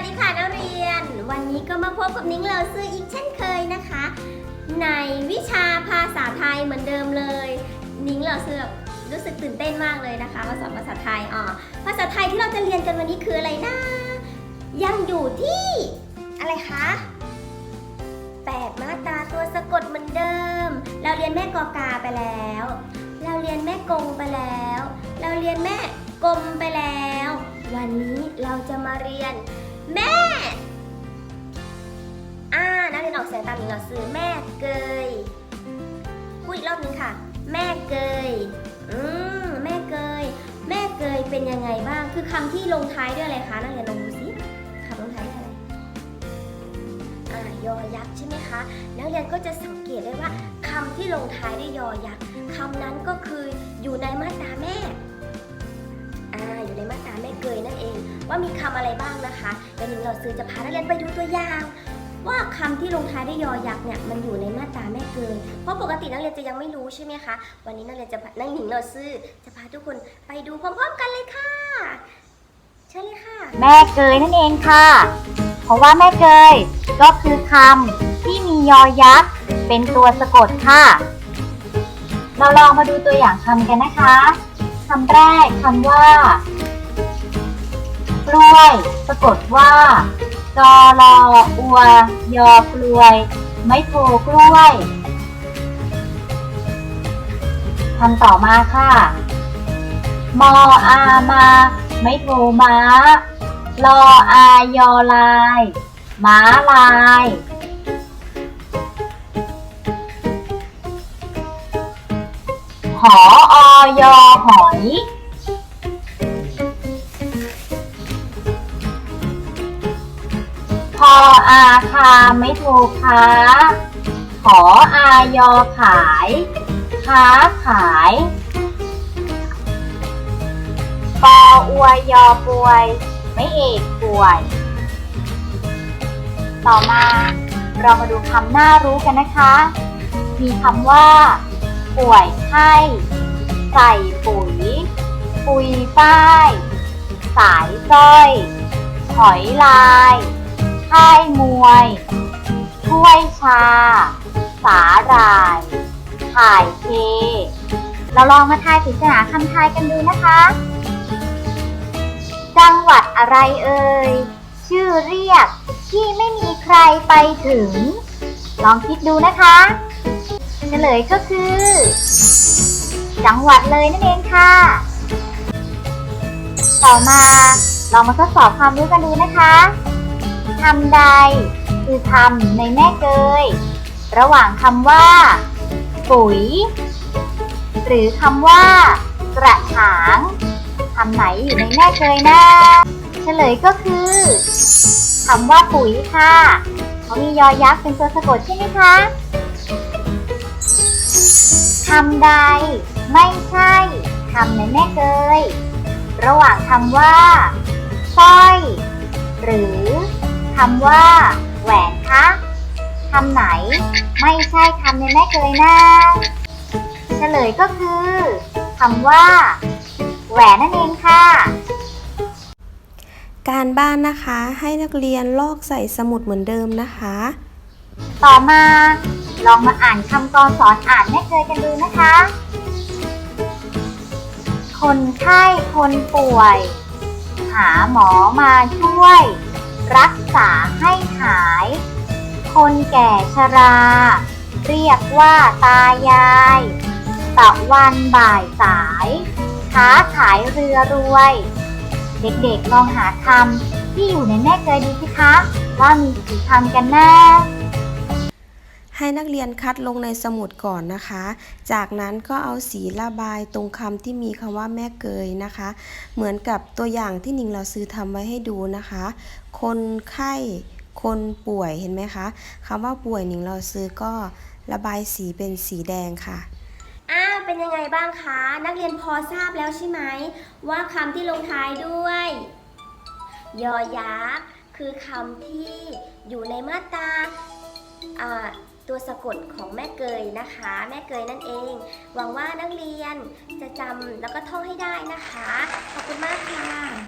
วัสดีค่ะนักเรียน วันนี้ก็มาพบกับนิ้งเลอซื่ออีกเช่นเคยนะคะ ในวิชาภาษาไทยเหมือนเดิมเลย นิ้งเลอซื่อรู้สึกตื่นเต้นมากเลยนะคะมาสอนภาษาไทยอ๋อภาษาไทยที่เราจะเรียนกันวันนี้คืออะไรนะ ยังอยู่ที่อะไรคะแปดมาตราตัวสะกดเหมือนเดิม เราเรียนแม่กอกาไปแล้ว เราเรียนแม่กงไปแล้ว เราเรียนแม่กลมไปแล้ว วันนี้เราจะมาเรียน แม่ อ่า นักเรียนออกเสียงตามหญิงเหล่าซื้อแม่เกยพูดอีกรอบนึงค่ะ แม่เกย อืม แม่เกย แม่เกยเป็นยังไงบ้าง คือคำที่ลงท้ายด้วยอะไรคะ นักเรียนลองดูสิคำลงท้ายด้วยอะไร อ่า ยอยักษ์ใช่ไหมคะ นักเรียนก็จะสังเกตได้ว่าคำที่ลงท้ายด้วยยอยักษ์คำนั้นก็คืออยู่ในมาตราแม่ ว่ามีคำอะไรบ้างนะคะเดี๋ยวหนึ่งเราซื้อจะพานักเรียนไปดูตัวอย่าง ว่าคำที่ลงท้ายด้วยยอยักษ์เนี่ยมันอยู่ในมาตราแม่เกยเพราะปกตินักเรียนจะยังไม่รู้ใช่ไหมคะวันนี้นักเรียนจะพนักหญิงเราซื้อจะพาทุกคนไปดูพร้อมๆกันเลยค่ะเชิญเลยค่ะ แม่เกยนั่นเองค่ะ เพราะว่าแม่เกยก็คือคำที่มียอยักษ์เป็นตัวสะกดค่ะ เราลองมาดูตัวอย่างคำกันนะคะคำแรกคำว่า กล้วย สะกดว่ากอรออัว ยอกลวย ไม่โทกล้วยคำต่อมาค่ะ มออามา ไม่โทรม้ารออายอลาย ม้าลายหออยอหอย ออาคาไม่โทรค้า ขออายอขาย ค้าขายปออวยยอป่วย ไม่เอกป่วย ต่อมาเรามาดูคำน่ารู้กันนะคะ มีคำว่า ป่วยไข้ใส่ปุ๋ย ปุยป้าย สายสร้อย หอยลาย ค่ายมวยถ้วยชา สาหร่าย ถ่ายเทเราลองมาทายปริศนาคำทายกันดูนะคะ จังหวัดอะไรเอ่ย ชื่อเรียกที่ไม่มีใครไปถึง ลองคิดดูนะคะ เฉลยก็คือ จังหวัดเลยนั่นเองค่ะ ต่อมาลองมาทดสอบความรู้กันดูนะคะ คำใด คือคำในแม่เกย ระหว่างคำว่า ปุ๋ย หรือคำว่า กระถางคำไหนอยู่ในแม่เกยนะเฉลยก็คือคำว่าปุ๋ยค่ะเขามียอยักษ์เป็นตัวสะกดใช่ไหมคะคำใด ไม่ใช่คำในแม่เกย ระหว่างคำว่าสร้อย หรือ คำว่า แหวนคะคำไหนไม่ใช่คำในแม่เกยนะเฉลยก็คือคำว่า แหวนนั่นเองค่ะ การบ้านนะคะให้นักเรียนลอกใส่สมุดเหมือนเดิมนะคะ ต่อมาลองมาอ่านคำกรสอนอ่านแม่เกยกันดูนะคะ คนไข้คนป่วย หาหมอมาช่วย รักษาให้หาย คนแก่ชรา เรียกว่าตายายตะวันบ่ายสาย ค้าขายเรือรวย เด็กๆลองหาคำที่อยู่ในแม่เกยดูสิคะ ว่ามีกี่คำกันนะ ให้นักเรียนคัดลงในสมุดก่อนนะคะ จากนั้นก็เอาสีระบายตรงคำที่มีคำว่าแม่เกยนะคะ เหมือนกับตัวอย่างที่หนิงเราซื้อทำไว้ให้ดูนะคะ คนไข้ คนป่วยเห็นไหมคะคำว่าป่วยหนิงเราซื้อก็ระบายสีเป็นสีแดงค่ะอ้าวเป็นยังไงบ้างคะ นักเรียนพอทราบแล้วใช่ไหม ว่าคำที่ลงท้ายด้วย ยอยักษ์คือคำที่อยู่ในมาตราอ่า ตัวสะกดของแม่เกยนะคะ แม่เกยนั่นเอง หวังว่านักเรียนจะจำแล้วก็ท่องให้ได้นะคะ ขอบคุณมากค่ะ